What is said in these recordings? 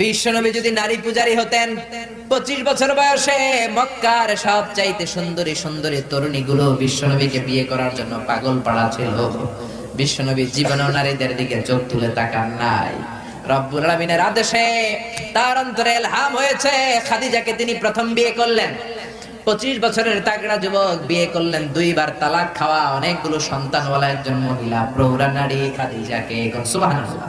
বিশ্বনবী যদি নারী পূজারী হতেন, পঁচিশ বছর বয়সে মক্কার সব চাইতে সুন্দরী সুন্দরী তরুণী গুলো বিশ্বনবীকে বিয়ে করার জন্য পাগল পাড়া ছিল। বিশ্বনবী জীবন নারীদের দিকে চোখ তুলে তাকান নাই। রব্বুল আলামিনের আদেশে তার অন্তরে এলহাম হয়েছে, খাদিজাকে তিনি প্রথম বিয়ে করলেন। পঁচিশ বছরের তাগড়া যুবক বিয়ে করলেন, দুইবার তালাক খাওয়া, অনেকগুলো সন্তানওয়ালা একজন মহিলা, প্রৌঢ়া নারী খাদিজাকে সুবহানাল্লাহ।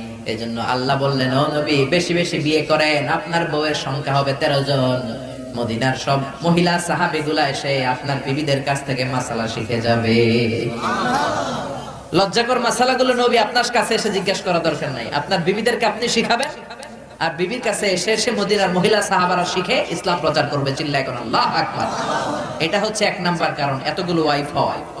এজন্য আল্লাহ বললেন নবী, বেশি বেশি বিয়ে করেন। আপনার বউয়ের সংখ্যা হবে তেরো জন। মদিনার সব মহিলা সাহাবিগুলা এসে আপনার বিবিদের কাছ থেকে মাসালা শিখে যাবে। লজ্জাকর মাসালাগুলো নবী আপনার কাছে এসে জিজ্ঞাসা করা দরকার নাই। আপনার বিবিদেরকে আপনি শিখাবেন। আর বিবির কাছে এসে এসে মদিনার মহিলা সাহাবারা শিখে ইসলাম প্রচার করবে। চিল্লায় কোন আল্লাহ আকবার। এটা হচ্ছে এক নাম্বার কারণ, এতগুলো ওয়াইফ হয়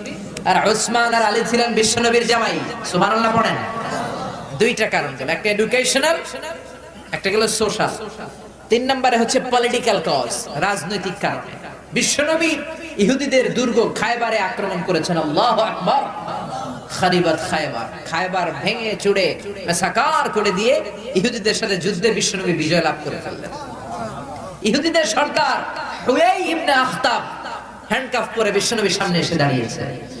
আর ওসমান আর আলী ছিলেন বিশ্বনবীর জামাই। সুবহানাল্লাহ পড়েন। দুইটা কারণ গেল। একটা এডুকেশনাল একটা গেল সোশ্যাল তিন নম্বরে হচ্ছে পলিটিক্যাল কজ রাজনৈতিক কারণে। বিশ্বনবী ইহুদিদের দুর্গ খায়বারে আক্রমণ করেছেন। আল্লাহ আকবার। খারিবাত খায়বার। খায়বার ভেঙে চুড়ে সাকার করে দিয়ে ইহুদিদের সাথে যুদ্ধে বিশ্বনবী বিজয় লাভ করে ফেললেন। ইহুদিদের সর্দার হুয়াই ইবনে আখতাব হ্যান্ডকাফ করে বিশ্বনবীর সামনে এসে দাঁড়িয়েছে।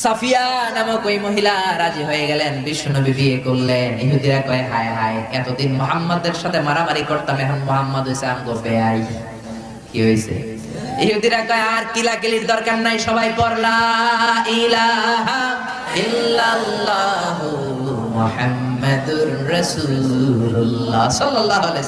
সাফিয়া নামক ওই মহিলা রাজি হয়ে গেলেন বিশ্বনবী বিয়ে করলেন। ইহুদিরা কয়, হায় হায়, এতদিন মোহাম্মদের সাথে মারামারি করতাম, এখন মোহাম্মদ হয়েছে আমগো কি হয়েছে ইহুদিরা কয়, আর কিলাকিলির দরকার নাই, সবাই পড়লা ইলাহা ইল্লাল্লাহু মুহাম্মাদুর সাল্লাল্লাহু আলাইহি